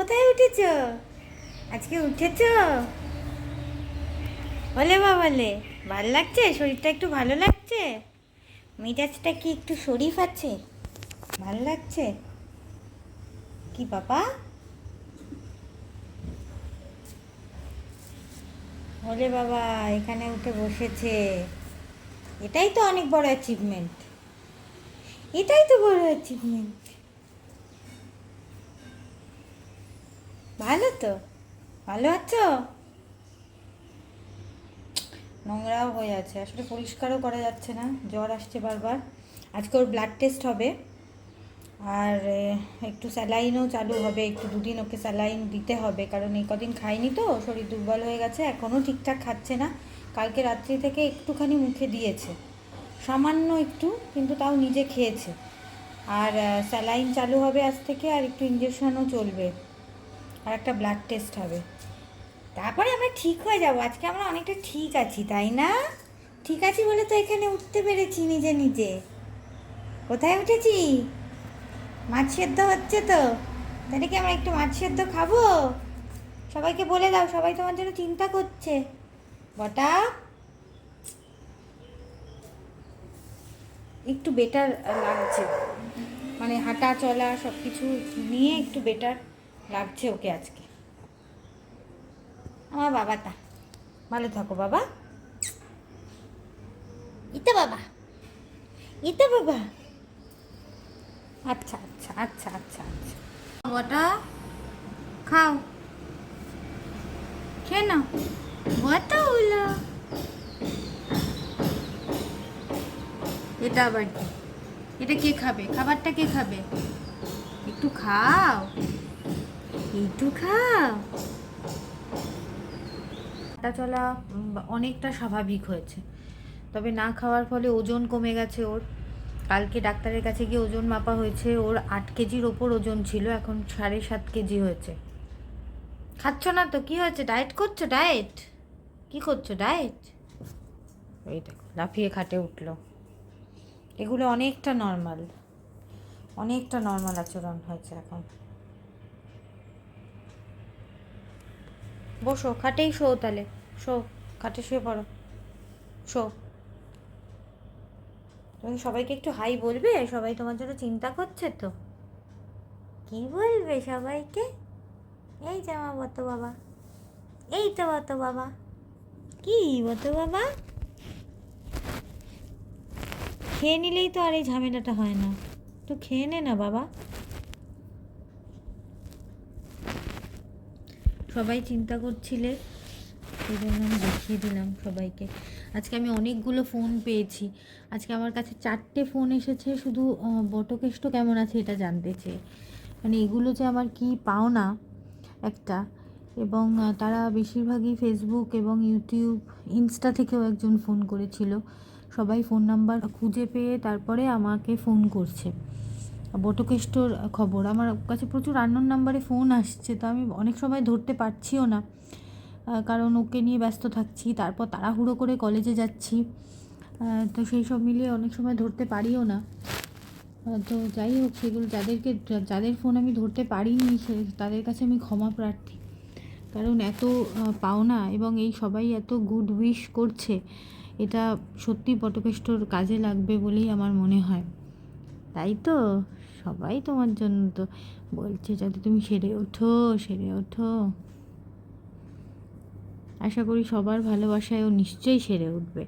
কোথায় উঠেছ? আজকে উঠেছ? বলে বাবালে ভালো লাগছে? শরীরটা একটু ভালো লাগছে? মেজাজটা কি একটু শরীফ আছে? ভালো লাগছে? কি বাবা? বলে বাবা, এখানে উঠে বসেছে। এটাই তো অনেক বড় অ্যাচিভমেন্ট এটাই তো বড় অ্যাচিভমেন্ট ভালো তো, ভালো আছো? নোংরাও হয়ে আছে, আসলে পরিষ্কারও করা যাচ্ছে না, জ্বর আসছে বারবার। আজকে ওর ব্লাড টেস্ট হবে, আর একটু স্যালাইনও চালু হবে, একটু দুদিন ওকে স্যালাইন দিতে হবে, কারণ এই কদিন খাইনি তো, শরীর দুর্বল হয়ে গেছে এখনও ঠিকঠাক খাচ্ছে না, কালকে রাত্রি থেকে একটুখানি মুখে দিয়েছে, সামান্য একটু, কিন্তু তাও নিজে খেয়েছে। আর স্যালাইন চালু হবে আজ থেকে, আর একটু ইঞ্জেকশনও চলবে। আর একটা ব্লাড টেস্ট হবে। তারপরে আমরা ঠিক হয়ে যাব। আজকে আমরা অনেকটা ঠিক আছি, তাই না? ঠিক আছি বলে তো এখানে উঠতে পেরেছি নিজে নিজে। কোথায় উঠেছি? মাছ সেদ্ধ হচ্ছে তো। তাহলে কি আমরা একটু মাছ সেদ্ধ খাব? সবাইকে বলে দাও, সবাই তোমার জন্য চিন্তা করছে। বটা। একটু বেটার লাগছে। মানে হাঁটা চলা সব কিছু নিয়ে একটু বেটার লাগছে ওকে আজকে। আমার বাবাটা ভালো থাকো বাবা। ইতে বাবা। ইতে বাবা। আচ্ছা আচ্ছা আচ্ছা আচ্ছা আচ্ছা। বাবাটা খাও। খেয়ে নাও। বাটা হলো এটা আবার এটা কে খাবে? খাবারটা কে খাবে? একটু খাও। একটু খা হাঁটা চলা অনেকটা স্বাভাবিক হয়েছে। তবে না খাওয়ার ফলে ওজন কমে গেছে ওর। কালকে ডাক্তারের কাছে গিয়ে ওজন মাপা হয়েছে। ওর আট কেজির ওপর ওজন ছিল, এখন সাড়ে সাত কেজি হয়েছে। খাচ্ছ না তো? কি হয়েছে? ডায়েট করছ? ডায়েট? কি করছ? ডায়েট? এই দেখো, লাফিয়ে খাটে উঠল। এগুলো অনেকটা নর্মাল। অনেকটা নর্মাল আচরণ হয়েছে এখন। বসো, খাটেই শো তাহলে। শো, খাটে শুয়ে পড়ো। শো। তুমি সবাইকে একটু হাই বলবে? সবাই তোমার জন্য চিন্তা করছে তো? কি বলবে সবাইকে? এই আমার বত বাবা। এই তো বত বাবা। কি বত বাবা? খেয়ে নিলেই তো আর এই ঝামেলাটা হয় না। তো খেয়ে নে না বাবা। সবাই চিন্তা করছিলে, সেই জন্য আমি দেখিয়ে দিলাম সবাইকে। আজকে আমি অনেকগুলো ফোন পেয়েছি। আজকে আমার কাছে চারটে ফোন এসেছে, শুধু বটকেষ্ট কেমন আছে এটা জানতে চেয়ে। মানে এগুলো যে আমার কি পাওনা একটা, এবং তারা বেশিরভাগই ফেসবুক এবং ইউটিউব ইনস্টা থেকেও একজন ফোন করেছিল। সবাই ফোন নাম্বার খুঁজে পেয়ে তারপরে আমাকে ফোন করছে। বটকেষ্টর খবর। আমার কাছে প্রচুর আননোন নাম্বারে ফোন আসছে, তো আমি অনেক সময় ধরতে পারছিও না। কারণ ওকে নিয়ে ব্যস্ত থাকছি, তারপর তাড়াহুড়ো করে কলেজে যাচ্ছি। তো সেই সব মিলিয়ে অনেক সময় ধরতে পারিও না। তো যাই হোক, সেগুলো যাদেরকে, যাদের ফোন আমি ধরতে পারিনি, সে, তাদের কাছে আমি ক্ষমা প্রার্থী। কারণ এত পাওনা এবং এই সবাই এত গুড উইশ করছে, এটা সত্যি বটকেষ্টর কাজে লাগবে বলেই আমার মনে হয়। তাই তো? সবাই তোমার জন্য তো বলছে, যাতে তুমি সেরে ওঠো সেরে ওঠো। আশা করি সবার ভালোবাসায় ও নিশ্চয়ই সেরে উঠবে।